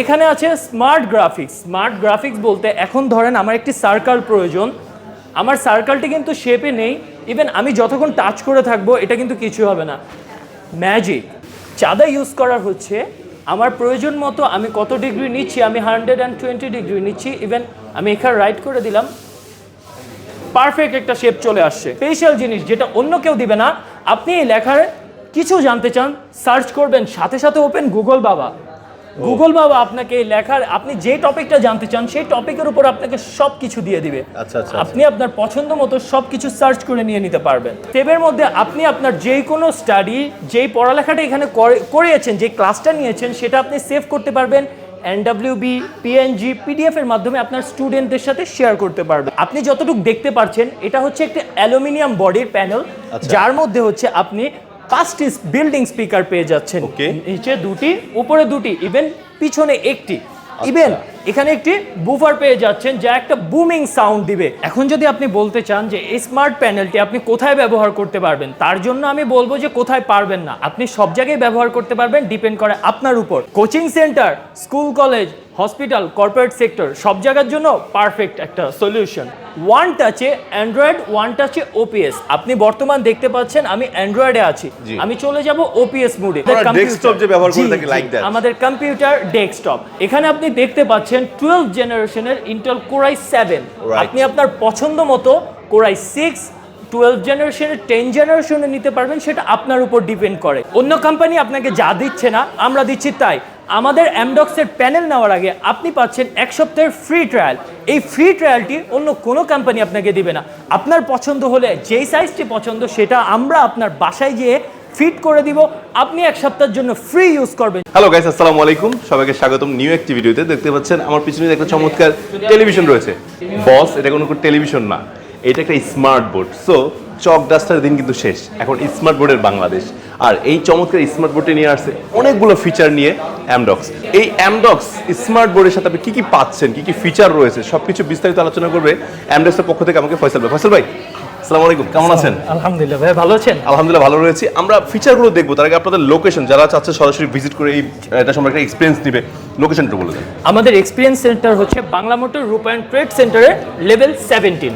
এখানে আছে smart graphics smart graphics বলতে এখন ধরেন আমার একটি সার্কেল প্রয়োজন। আমার সার্কেলটি কিন্তু শেপে নেই। ইভেন আমি যতক্ষণ টাচ করে থাকব, এটা কিন্তু কিছু হবে না। ম্যাজিক চাঁদা ইউজ করার হচ্ছে। আমার প্রয়োজন মতো আমি কত ডিগ্রি নিচ্ছি? আমি হান্ড্রেড অ্যান্ড টোয়েন্টি ডিগ্রি নিচ্ছি। ইভেন আমি এখানে রাইট করে দিলাম। পারফেক্ট একটা শেপ চলে আসছে। স্পেশাল জিনিস যেটা অন্য কেউ দিবে না। আপনি এই লেখার কিছু জানতে চান সার্চ করবেন। সাথে সাথে ওপেন গুগল বাবা। গুগল বাবা আপনাকে এই লেখার আপনি যে টপিকটা জানতে চান সেই টপিকের উপর আপনাকে সব কিছু দিয়ে দিবে। আচ্ছা, আচ্ছা, আপনি আপনার পছন্দ মতো সব কিছু সার্চ করে নিয়ে নিতে পারবেন। টেবের মধ্যে আপনি আপনার যে কোনো স্টাডি যেই পড়ালেখাটা এখানে করে- করিয়েছেন যে ক্লাসটা নিয়েছেন সেটা আপনি সেভ করতে পারবেন। এনডাব্লিউ এনডাব্লিউবি পিএনজি পিডিএফ এর মাধ্যমে আপনার স্টুডেন্টদের সাথে শেয়ার করতে পারবেন। আপনি যতটুকু দেখতে পারছেন এটা হচ্ছে একটা অ্যালুমিনিয়াম বডির প্যানেল আচ্ছা। যার মধ্যে হচ্ছে আপনি পাঁচটি বিল্ডিং স্পিকার পেয়ে যাচ্ছেন. নিচে দুটি উপরে দুটি ইভেন পিছনে একটি আচ্ছা। ইভেন এখানে একটি বুফার পেয়ে যাচ্ছেন যা একটা বুমিং সাউন্ড দিবে। এখন যদি আপনি বলতে চান যে এই স্মার্ট প্যানেলটি আপনি কোথায় ব্যবহার করতে পারবেন তার জন্য আমি বলব যে কোথায় পারবেন না। আপনি সব জায়গায় ব্যবহার করতে পারবেন ডিপেন্ড করে আপনার উপর। Coaching centre school college hospital corporate sector সব জায়গার জন্য পারফেক্ট একটা সলিউশন ওয়ান টাচে অ্যান্ড্রয়েড ওয়ান টাচে ওপিএস আপনি বর্তমান দেখতে পাচ্ছেন আমি অ্যান্ড্রয়েডে আছি। আমি চলে যাব ওপিএস মোডে আমরা যে ব্যবহার করে থাকি, like that. আমাদের কম্পিউটার ডেস্কটপ এখানে আপনি দেখতে পাচ্ছেন টুয়েলভ জেনারেশনের ইন্টেল কোরাই সেভেন আপনি আপনার পছন্দ মতো কোরাই সিক্স টুয়েলভ জেনারেশনের টেন জেনারেশনে নিতে পারবেন সেটা আপনার উপর ডিপেন্ড করে। অন্য কোম্পানি আপনাকে যা দিচ্ছে না আমরা দিচ্ছি তাই। আমাদের অ্যামডক্সের প্যানেল নেওয়ার আগে আপনি পাচ্ছেন এক সপ্তাহের ফ্রি ট্রায়াল এই ফ্রি ট্রায়ালটি অন্য কোনো কোম্পানি আপনাকে দিবে না। আপনার পছন্দ হলে যেই সাইজটি পছন্দ সেটা আমরা আপনার বাসায় গিয়ে ফিট করে দিব। আপনি এক সপ্তাহের জন্য ফ্রি ইউজ করবেন। হ্যালো গাইস আসসালামু আলাইকুম। সবাইকে স্বাগতম নিউ একটি ভিডিওতে। দেখতে পাচ্ছেন আমার পিছনে একটা চমৎকার টেলিভিশন রয়েছে। বস এটা কোনো টেলিভিশন না। এটা একটা smart board so chalk duster দিন কিন্তু শেষ। এখন স্মার্ট বোর্ডের বাংলাদেশ। আর এই চমৎকার স্মার্ট বোর্ডে নিয়ে আসছে অনেকগুলো ফিচার নিয়ে অ্যামডক্স এই অ্যামডক্স স্মার্ট বোর্ডের সাথে আপনি কি কি পাচ্ছেন, কি কি ফিচার রয়েছে, সবকিছু বিস্তারিত আলোচনা করবে অ্যামডক্সের পক্ষ থেকে আমাকে ফয়সাল ভাই। ফয়সাল ভাই আসসালামু আলাইকুম কেমন আছেন? আলহামদুলিল্লাহ ভাই ভালো আছেন? আলহামদুলিল্লাহ ভালো রয়েছি। আমরা ফিচারগুলো দেখব তার আগে আপনাদের লোকেশন যারা চাচ্ছে সরাসরি ভিজিট করে এই এটা সম্পর্কে এক্সপিরিয়েন্স লোকেশনটা বলে দেন। আমাদের এক্সপিরিয়েন্স সেন্টার হচ্ছে বাংলা মোটর রূপায়ণ ট্রেড সেন্টারের লেভেল সেভেন্টিন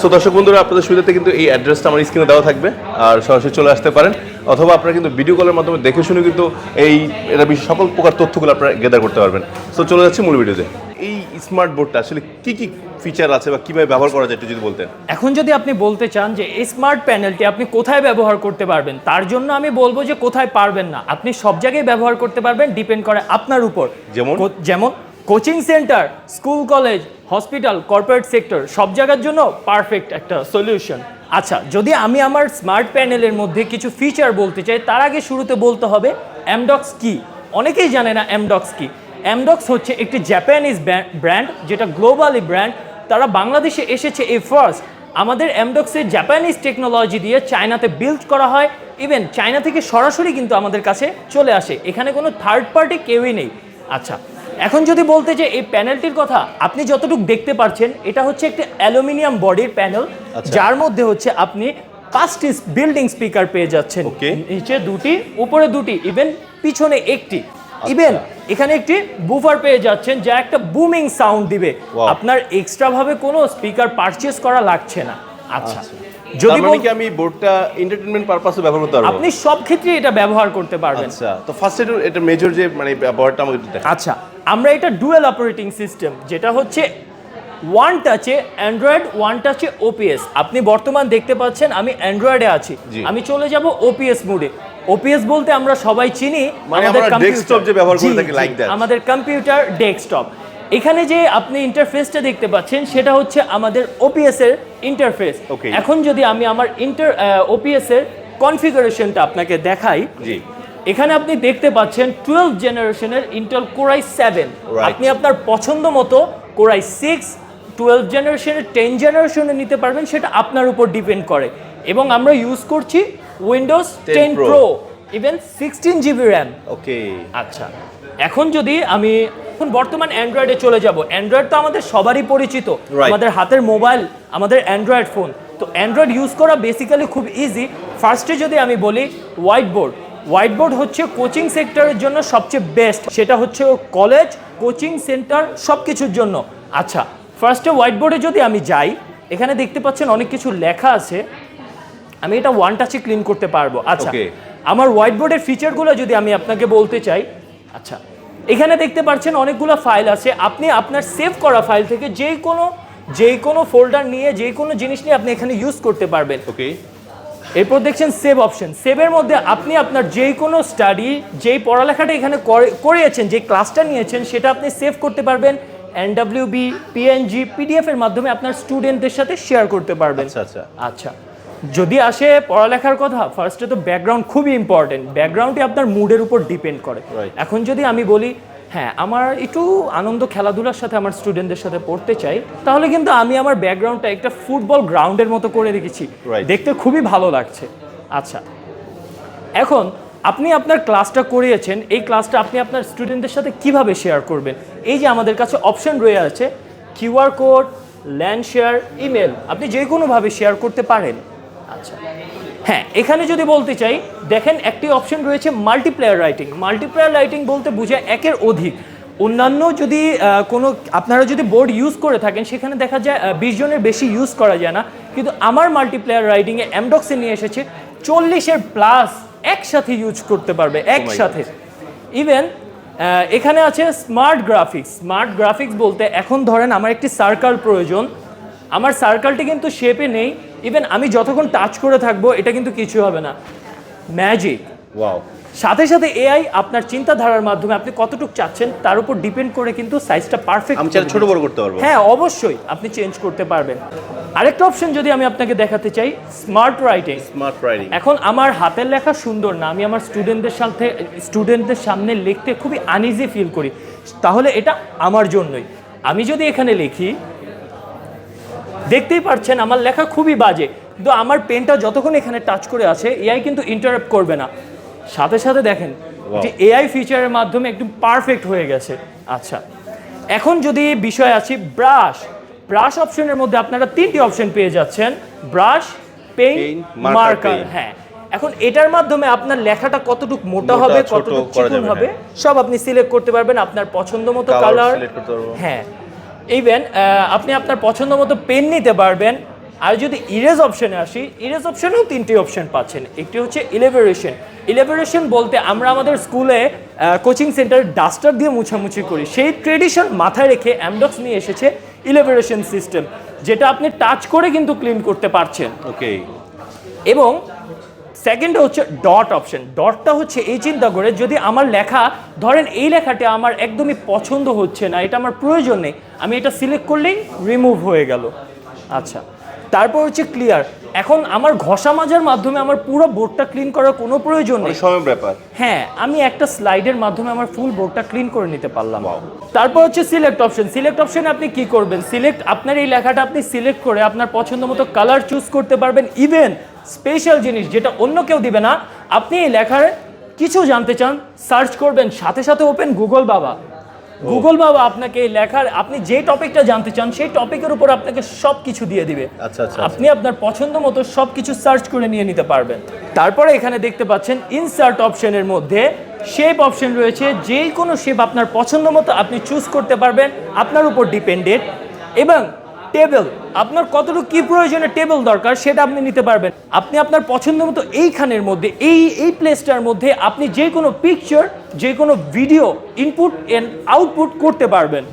সো দর্শক বন্ধুরা আপনাদের সুবিধাতে কিন্তু এই অ্যাড্রেসটা আমার স্ক্রিনে দেওয়া থাকবে আর সরাসরি চলে আসতে পারেন অথবা আপনারা কিন্তু ভিডিও কলের মাধ্যমে দেখে শুনে কিন্তু এই এটা সকল প্রকার তথ্যগুলো আপনারা গেদার করতে পারবেন। সো চলে যাচ্ছি মূল ভিডিওতে এই স্মার্ট বোর্ডটা আসলে কি কি ফিচার আছে বা কীভাবে ব্যবহার করা যায় একটু যদি বলতেন? এখন যদি আপনি বলতে চান যে এই স্মার্ট প্যানেলটি আপনি কোথায় ব্যবহার করতে পারবেন তার জন্য আমি বলব যে কোথায় পারবেন না। আপনি সব জায়গায় ব্যবহার করতে পারবেন ডিপেন্ড করে আপনার উপর। যেমন? যেমন coaching centre school college hospital corporate sector সব জায়গার জন্য পারফেক্ট একটা সলিউশন আচ্ছা যদি আমি আমার স্মার্ট প্যানেলের মধ্যে কিছু ফিচার বলতে চাই তার আগে শুরুতে বলতে হবে অ্যামডক্স কি? অনেকেই জানে না অ্যামডক্স কি। অ্যামডক্স হচ্ছে একটি জাপানিজ ব্র্যান্ড যেটা গ্লোবালি ব্র্যান্ড তারা বাংলাদেশে এসেছে এই ফার্স্ট আমাদের অ্যামডক্সের জাপানিজ টেকনোলজি দিয়ে চায়নাতে বিল্ড করা হয়। ইভেন চায়না থেকে সরাসরি কিন্তু আমাদের কাছে চলে আসে। এখানে কোনো থার্ড পার্টি কেউই নেই। আচ্ছা এখন যদি বলতে যে এই প্যানেলটির কথা আপনি যতটুকু দেখতে পাচ্ছেন এটা হচ্ছে একটি অ্যালুমিনিয়াম বডির প্যানেল আচ্ছা। যার মধ্যে হচ্ছে আপনি পাঁচটি বিল্ডিং স্পিকার পেয়ে যাচ্ছেন. নিচে দুটি উপরে দুটি ইভেন পিছনে একটি। আচ্ছা। ইভেন এখানে একটি বুফার পেয়ে যাচ্ছেন যা একটা বুমিং সাউন্ড দিবে। আপনার এক্সট্রা ভাবে কোনো স্পিকার পারচেজ করা লাগছে না। আচ্ছা। যদি যদি মানে কি আমি বোর্ডটা এন্টারটেনমেন্ট পারপাসে ব্যবহার করতে পারব? আপনি সব ক্ষেত্রে এটা ব্যবহার করতে পারবেন। আচ্ছা তো ফার্স্ট এটা এটা মেজর যে মানে ব্যবহারটা আমাকে দেখান। আচ্ছা আমরা এটা ডুয়েল অপারেটিং সিস্টেম যেটা হচ্ছে ওয়ান টাচে অ্যান্ড্রয়েড ওয়ান টাচে ওপিএস আপনি বর্তমান দেখতে পাচ্ছেন আমি অ্যান্ড্রয়েডে আছি। আমি চলে যাব ওপিএস মোডে ওপিএস বলতে আমরা সবাই চিনি মানে আমাদের আমরা computer- desktop যে ব্যবহার করে থাকি, like that. আমাদের কম্পিউটার ডেস্কটপ এখানে যে আপনি ইন্টারফেসটা দেখতে পাচ্ছেন সেটা হচ্ছে আমাদের ওপিএস এর ইন্টারফেস এখন যদি আমি আমার ইন্টার ওপিএস এর কনফিগারেশনটা আপনাকে দেখাই জি। এখানে আপনি দেখতে পাচ্ছেন টুয়েলভ জেনারেশনের ইন্টেল কোরাই সেভেন আপনি আপনার পছন্দ মতো কোরাই সিক্স টুয়েলভ জেনারেশনের টেন জেনারেশনে নিতে পারবেন সেটা আপনার উপর ডিপেন্ড করে। এবং আমরা ইউজ করছি Windows ten pro even sixteen GB RAM okay আচ্ছা এখন যদি আমি এখন বর্তমান অ্যান্ড্রয়েডে চলে যাব। অ্যান্ড্রয়েড তো আমাদের সবারই পরিচিত। আমাদের হাতের মোবাইল আমাদের অ্যান্ড্রয়েড ফোন তো অ্যান্ড্রয়েড ইউজ করা বেসিক্যালি খুব ইজি ফার্স্টে যদি আমি বলি হোয়াইট বোর্ড হোয়াইট বোর্ড হচ্ছে কোচিং সেক্টরের জন্য সবচেয়ে বেস্ট সেটা হচ্ছে কলেজ কোচিং সেন্টার সব কিছুর জন্য। আচ্ছা ফার্স্টে হোয়াইট বোর্ডে যদি আমি যাই এখানে দেখতে পাচ্ছেন অনেক কিছু লেখা আছে। আমি এটা ওয়ান টাচে ক্লিন করতে পারব। আচ্ছা আমার হোয়াইট বোর্ডের ফিচারগুলো যদি আমি আপনাকে বলতে চাই আচ্ছা এখানে দেখতে পাচ্ছেন অনেকগুলো ফাইল আছে। আপনি আপনার সেভ করা ফাইল থেকে যে কোনো যে কোনো ফোল্ডার নিয়ে যে কোনো জিনিস নিয়ে আপনি এখানে ইউজ করতে পারবেন। ওকে এরপর দেখছেন সেভ অপশন সেভের মধ্যে আপনি আপনার যে কোনো স্টাডি যেই পড়ালেখাটা এখানে করে- করিয়েছেন যে ক্লাসটা নিয়েছেন সেটা আপনি সেভ করতে পারবেন। এনডাব্লিউবি পিএনজি পিডিএফ এর মাধ্যমে আপনার স্টুডেন্টদের সাথে শেয়ার করতে পারবেন। আচ্ছা আচ্ছা। আচ্ছা। যদি আসে পড়ালেখার কথা ফার্স্টে তো ব্যাকগ্রাউন্ড খুবই ইম্পর্টেন্ট ব্যাকগ্রাউন্ডই আপনার মুডের উপর ডিপেন্ড করে. এখন যদি আমি বলি হ্যাঁ আমার একটু আনন্দ খেলাধুলার সাথে আমার স্টুডেন্টদের সাথে পড়তে চাই তাহলে কিন্তু আমি আমার ব্যাকগ্রাউন্ডটা একটা ফুটবল গ্রাউন্ডের মতো করে রেখেছি. দেখতে খুবই ভালো লাগছে। আচ্ছা এখন আপনি আপনার ক্লাসটা করিয়েছেন এই ক্লাসটা আপনি আপনার স্টুডেন্টদের সাথে কীভাবে শেয়ার করবেন? এই যে আমাদের কাছে অপশন রয়ে আছে QR code land share email আপনি যে কোনোভাবে শেয়ার করতে পারেন। হ্যাঁ এখানে যদি বলতে চাই দেখেন একটি অপশন রয়েছে মাল্টিপ্লেয়ার রাইটিং মাল্টিপ্লেয়ার রাইটিং বলতে বোঝায় একের অধিক। অন্যান্য যদি কোনো আপনারা যদি বোর্ড ইউজ করে থাকেন সেখানে দেখা যায় বিশ জনের বেশি ইউজ করা যায় না। কিন্তু আমার মাল্টিপ্লেয়ার রাইটিংয়ে অ্যামডক্সে নিয়ে এসেছে চল্লিশের প্লাস একসাথে ইউজ করতে পারবে একসাথে। ইভেন এখানে আছে স্মার্ট গ্রাফিক্স স্মার্ট গ্রাফিক্স বলতে এখন ধরেন আমার একটি সার্কেল প্রয়োজন। আমার সার্কেলটি কিন্তু শেপে নেই। ইভেন আমি যতক্ষণ টাচ করে থাকব এটা কিন্তু কিছু হবে না। ম্যাজিক ওয়াও সাথে সাথে এআই আপনার চিন্তাধারার মাধ্যমে আপনি কতটুকু চাচ্ছেন তার উপর ডিপেন্ড করে কিন্তু সাইজটা পারফেক্ট আমি ছোট বড় করতে পারব। হ্যাঁ অবশ্যই আপনি চেঞ্জ করতে পারবেন। আরেকটা অপশন যদি আমি আপনাকে দেখাতে চাই স্মার্ট রাইটিং স্মার্ট রাইডিং এখন আমার হাতের লেখা সুন্দর না আমি আমার স্টুডেন্টদের সাথে স্টুডেন্টদের সামনে লিখতে খুবই আনইজি ফিল করি। তাহলে এটা আমার জন্যই। আমি যদি এখানে লিখি দেখতেই পাচ্ছেন আমার লেখা খুবই বাজে। কিন্তু আমার পেনটা যতক্ষণ এখানে টাচ করে আছে এআই কিন্তু ইন্টারাপ্ট করবে না। সাথে সাথে দেখেন. যে এআই ফিচারের মাধ্যমে একদম পারফেক্ট হয়ে গেছে। আচ্ছা এখন যদি বিষয় আছে ব্রাশ ব্রাশ অপশনের মধ্যে আপনারা তিনটি অপশন পেয়ে যাচ্ছেন। ব্রাশ পেইন্ট Paint, মার্কার হ্যাঁ এখন এটার মাধ্যমে আপনার লেখাটা কতটুকু মোটা হবে কতটুকু চিকন হবে সব আপনি সিলেক্ট করতে পারবেন। আপনার পছন্দ মতো কালার। হ্যাঁ ইভেন আপনি আপনার পছন্দ মতো পেন নিতে পারবেন। আর যদি ইরেজ অপশানে আসি ইরেজ অপশানেও তিনটি অপশন পাচ্ছেন। একটি হচ্ছে ইলেভারেশন ইলেভারেশন বলতে আমরা আমাদের স্কুলে কোচিং সেন্টার ডাস্টার দিয়ে মুছামুছি করি। সেই ট্রেডিশন মাথায় রেখে অ্যামডক্স নিয়ে এসেছে ইলেভারেশন সিস্টেম যেটা আপনি টাচ করে কিন্তু ক্লিন করতে পারছেন। ওকে এবং সেকেন্ড হচ্ছে ডট অপশন ডটটা হচ্ছে এই চিন্তা করে যদি আমার লেখা ধরেন এই লেখাটা আমার একদমই পছন্দ হচ্ছে না এটা আমার প্রয়োজন নেই আমি এটা সিলেক্ট করলেই রিমুভ হয়ে গেল। আচ্ছা তারপর হচ্ছে ক্লিয়ার এখন আমার ঘষা মাজার মাধ্যমে আমার পুরো বোর্ডটা ক্লিন করার কোনো প্রয়োজন নেই। সময় ব্যাপার। হ্যাঁ আমি একটা স্লাইডের মাধ্যমে আমার ফুল বোর্ডটা ক্লিন করে নিতে পারলাম। তারপর হচ্ছে সিলেক্ট অপশন সিলেক্ট অপশনে আপনি কি করবেন? সিলেক্ট আপনার এই লেখাটা আপনি সিলেক্ট করে আপনার পছন্দ মতো কালার চুজ করতে পারবেন। ইভেন স্পেশাল জিনিস যেটা অন্য কেউ দিবে না আপনি এই লেখার কিছু জানতে চান সার্চ করবেন সাথে সাথে ওপেন গুগল বাবা। গুগল বাবা আপনাকে এই লেখার আপনি যে টপিকটা জানতে চান সেই টপিকের উপর আপনাকে সব কিছু দিয়ে দিবে। আচ্ছা, আচ্ছা, আপনি আপনার পছন্দ মতো সব কিছু সার্চ করে নিয়ে নিতে পারবেন। তারপরে এখানে দেখতে পাচ্ছেন ইনসার্ট অপশনের মধ্যে শেপ অপশন রয়েছে। যে কোনো শেপ আপনার পছন্দ মতো আপনি চুজ করতে পারবেন আপনার উপর ডিপেন্ডেড এবং টেবিল, আপনার কতটুকু কি প্রয়োজনে টেবিল দরকার সেটা আপনি নিতে পারবেন। আপনি আপনার পছন্দ মতো এইখানের মধ্যে, এই এই প্লেসটার মধ্যে আপনি যে কোনো পিকচার যে কোনো ভিডিও ইনপুট এন্ড আউটপুট করতে পারবেন।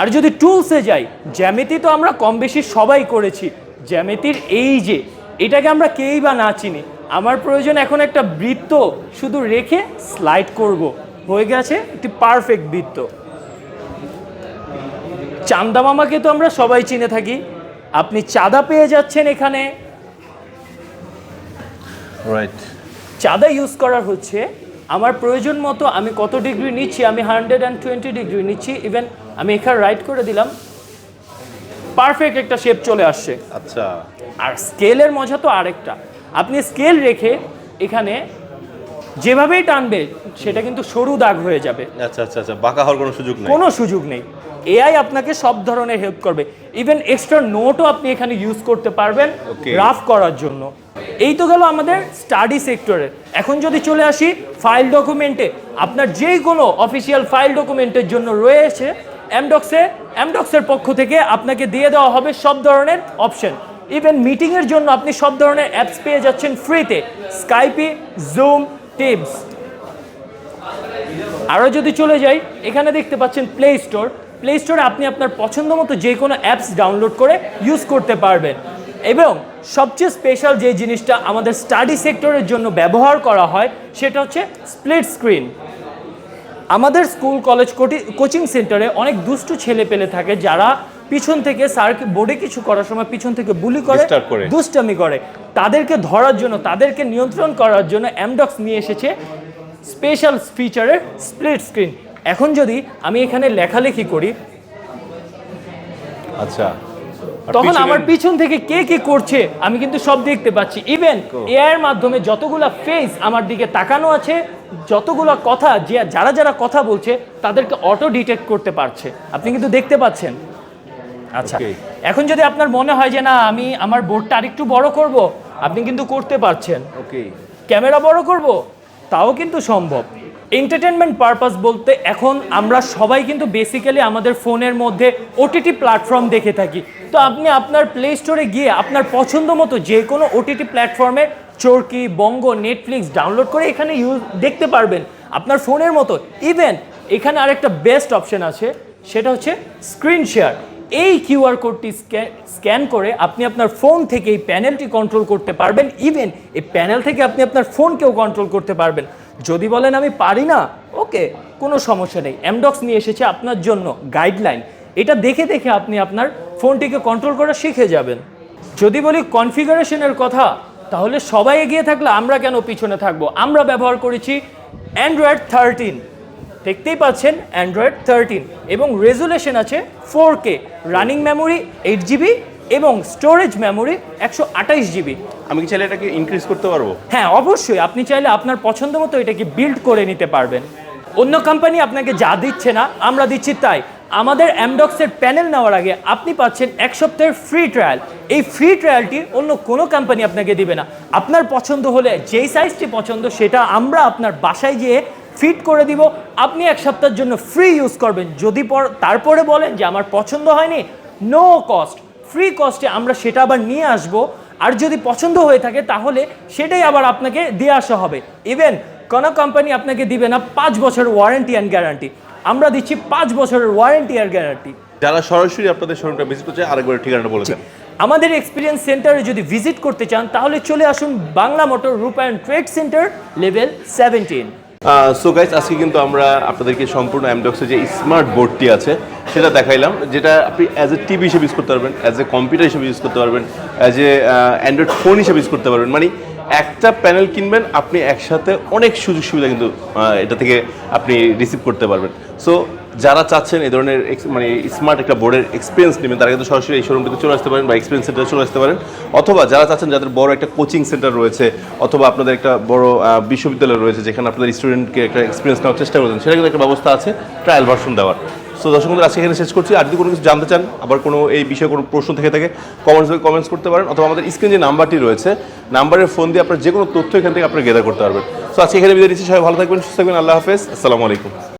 আর যদি টুলসে যাই, জ্যামিতি তো আমরা কম বেশি সবাই করেছি। জ্যামিতির এই যে, এটাকে আমরা কেই বা না চিনি, আমার প্রয়োজন এখন একটা বৃত্ত, শুধু রেখে স্লাইড করব। হয়ে গেছে, একটি পারফেক্ট বৃত্ত। চান্দা মামাকে তো আমরা সবাই চিনে থাকি। আপনি চাঁদা পেয়ে যাচ্ছেন এখানে। রাইট চাঁদা ইউজ করার হচ্ছে। আমার প্রয়োজন মতো আমি কত ডিগ্রি নিচ্ছি? আমি হান্ড্রেড অ্যান্ড টোয়েন্টি ডিগ্রি নিচ্ছি। ইভেন আমি এখানে রাইট করে দিলাম। পারফেক্ট একটা শেপ চলে আসছে। আচ্ছা। আর স্কেলের মজা তো আরেকটা। আপনি স্কেল রেখে এখানে যেভাবেই টানবে সেটা কিন্তু সরু দাগ হয়ে যাবে। আচ্ছা আচ্ছা আচ্ছা। বাঁকা হওয়ার কোনো সুযোগ নেই। কোনো সুযোগ নেই। এআই আপনাকে সব ধরনের হেল্প করবে। ইভেন এক্সট্রা নোটও আপনি এখানে ইউজ করতে পারবেন. রাফ করার জন্য। এই তো গেল আমাদের স্টাডি সেক্টরে এখন যদি চলে আসি ফাইল ডকুমেন্টে আপনার যে কোনো অফিসিয়াল ফাইল ডকুমেন্টের জন্য রয়েছে এমডক্সে এমডক্সের পক্ষ থেকে আপনাকে দিয়ে দেওয়া হবে সব ধরনের অপশন ইভেন মিটিংয়ের জন্য আপনি সব ধরনের অ্যাপস পেয়ে যাচ্ছেন ফ্রিতে স্কাইপি জুম টিপস আরও যদি চলে যাই এখানে দেখতে পাচ্ছেন প্লে স্টোর প্লে স্টোরে আপনি আপনার পছন্দ মতো যে কোনো অ্যাপস ডাউনলোড করে ইউজ করতে পারবেন। এবং সবচেয়ে স্পেশাল যে জিনিসটা আমাদের স্টাডি সেক্টরের জন্য ব্যবহার করা হয় সেটা হচ্ছে স্প্লিট স্ক্রিন আমাদের স্কুল কলেজ কোচিং সেন্টারে অনেক দুষ্টু ছেলে পেলে থাকে যারা পিছন থেকে স্যার বোর্ডে কিছু করার সময় পিছন থেকে বুলি করে। দুষ্টামি করে। তাদেরকে ধরার জন্য তাদেরকে নিয়ন্ত্রণ করার জন্য অ্যামডক্স নিয়ে এসেছে স্পেশাল ফিচারের স্প্লিট স্ক্রিন এখন যদি আমি এখানে লেখালেখি করি আচ্ছা। তখন আমার পিছন থেকে কে কে করছে আমি কিন্তু সব দেখতে পাচ্ছি। ইভেন এআই এর মাধ্যমে যতগুলা ফেস আমার দিকে তাকানো আছে যতগুলা কথা যে যারা যারা কথা বলছে তাদেরকে অটো ডিটেক্ট করতে পারছে। আপনি কিন্তু দেখতে পাচ্ছেন। আচ্ছা এখন যদি আপনার মনে হয় যে না আমি আমার বোর্ডটা আরেকটু বড় করব আপনি কিন্তু করতে পারছেন। ওকে ক্যামেরা বড় করব তাও কিন্তু সম্ভব। এন্টারটেনমেন্ট পারপাস বলতে এখন আমরা সবাই কিন্তু বেসিক্যালি আমাদের ফোনের মধ্যে ওটিটি প্ল্যাটফর্ম দেখে থাকি। তো আপনি আপনার প্লে স্টোরে গিয়ে আপনার পছন্দ মতো যে কোনো ওটিটি প্ল্যাটফর্মের চরকি, বঙ্গ নেটফ্লিক্স ডাউনলোড করে এখানে ইউজ দেখতে পারবেন আপনার ফোনের মতো। ইভেন এখানে আরেকটা বেস্ট অপশন আছে, সেটা হচ্ছে স্ক্রিন শেয়ার এই কিউআর কোডটি স্ক্যান করে আপনি আপনার ফোন থেকে এই প্যানেলটি কন্ট্রোল করতে পারবেন। ইভেন এই প্যানেল থেকে আপনি আপনার ফোনকেও কন্ট্রোল করতে পারবেন। যদি বলেন আমি পারি না, ওকে, কোনো সমস্যা নেই। অ্যামডক্স নিয়ে এসেছে আপনার জন্য গাইডলাইন এটা দেখে দেখে আপনি আপনার ফোনটিকে কন্ট্রোল করা শিখে যাবেন। যদি বলি কনফিগারেশনের কথা, তাহলে সবাই এগিয়ে থাকলে আমরা কেন পিছনে থাকব? আমরা ব্যবহার করেছি অ্যান্ড্রয়েড থার্টিন দেখতেই পাচ্ছেন অ্যান্ড্রয়েড থার্টিন এবং রেজুলেশন আছে four K running memory eight GB এবং স্টোরেজ মেমোরি একশো আঠাইশ জিবি আমি কি চাইলে এটাকে ইনক্রিজ করতে পারব? হ্যাঁ অবশ্যই। আপনি চাইলে আপনার পছন্দ মতো এটাকে বিল্ড করে নিতে পারবেন। অন্য কোম্পানি আপনাকে যা দিচ্ছে না আমরা দিচ্ছি তাই। আমাদের অ্যামডক্সের প্যানেল নেওয়ার আগে আপনি পাচ্ছেন এক সপ্তাহের ফ্রি ট্রায়াল এই ফ্রি ট্রায়ালটি অন্য কোনো কোম্পানি আপনাকে দিবে না। আপনার পছন্দ হলে যেই সাইজটি পছন্দ সেটা আমরা আপনার বাসায় গিয়ে ফিট করে দিব। আপনি এক সপ্তাহের জন্য ফ্রি ইউজ করবেন। যদি পর তারপরে বলেন যে আমার পছন্দ হয়নি নো কস্ট ফ্রি কস্টে আমরা সেটা আবার নিয়ে আসব। আর যদি পছন্দ হয়ে থাকে তাহলে সেটাই আবার আপনাকে দিয়ে আসা হবে। ইভেন কোনো কোম্পানি আপনাকে দিবে না পাঁচ বছরের ওয়ারেন্টি অ্যান্ড গ্যারান্টি আমরা দিচ্ছি পাঁচ বছরের ওয়ারেন্টি আর গ্যারান্টি যারা সরাসরি আপনাদের শোরুমটা ভিজিট করছে আরেকবার ঠিকানাটা বলে দেন। আমাদের এক্সপিরিয়েন্স সেন্টারে যদি ভিজিট করতে চান তাহলে চলে আসুন Bangla motor Rupayan trade centre level seventeen so guys আজকে কিন্তু আমরা আপনাদেরকে সম্পূর্ণ অ্যামডক্সের যে স্মার্ট বোর্ডটি আছে, সেটা দেখাইলাম, যেটা আপনি অ্যাজ এ টিভি হিসেবে ইউজ করতে পারবেন অ্যাজ এ কম্পিউটার হিসেবে ইউজ করতে পারবেন অ্যাজ এ অ্যান্ড্রয়েড ফোন হিসেবে ইউজ করতে পারবেন। মানে একটা প্যানেল কিনবেন, আপনি একসাথে অনেক সুযোগ সুবিধা কিন্তু এটা থেকে আপনি রিসিভ করতে পারবেন। সো যারা চাচ্ছেন এই ধরনের মানে স্মার্ট একটা বোর্ডের এক্সপিরিয়েন্স নেবেন, তারা কিন্তু সরাসরি এই শোরুমটিতে চলে আসতে পারেন বা এক্সপিরিয়েন্স সেন্টারে চলে আসতে পারেন। অথবা যারা চাচ্ছেন যাদের বড় একটা কোচিং সেন্টার রয়েছে, অথবা আপনাদের একটা বড় বিশ্ববিদ্যালয় রয়েছে যেখানে আপনাদের স্টুডেন্টকে একটা এক্সপিরিয়েন্স নেওয়ার চেষ্টা করছেন, সেটা কিন্তু একটা ব্যবস্থা আছে ট্রায়াল ভার্সন দেওয়ার। সো দর্শক বন্ধুরা, আজকে এখানে শেষ করছি। আর যদি কোনো কিছু জানতে চান, আবার কোনো এই বিষয়ে কোনো প্রশ্ন থেকে থাকে কমেন্টস কমেন্টস করতে পারেন, অথবা আমাদের স্ক্রিন যে নাম্বারটি রয়েছে নাম্বারের ফোন দিয়ে আপনার যে কোনো তথ্য এখান থেকে আপনারা গেদার করতে পারবেন। সো আজকে এখানে বিদায় দিচ্ছি সবাই ভালো থাকবেন, সুস্থ থাকবেন। আল্লাহ হাফেজ। আসসালামু আলাইকুম।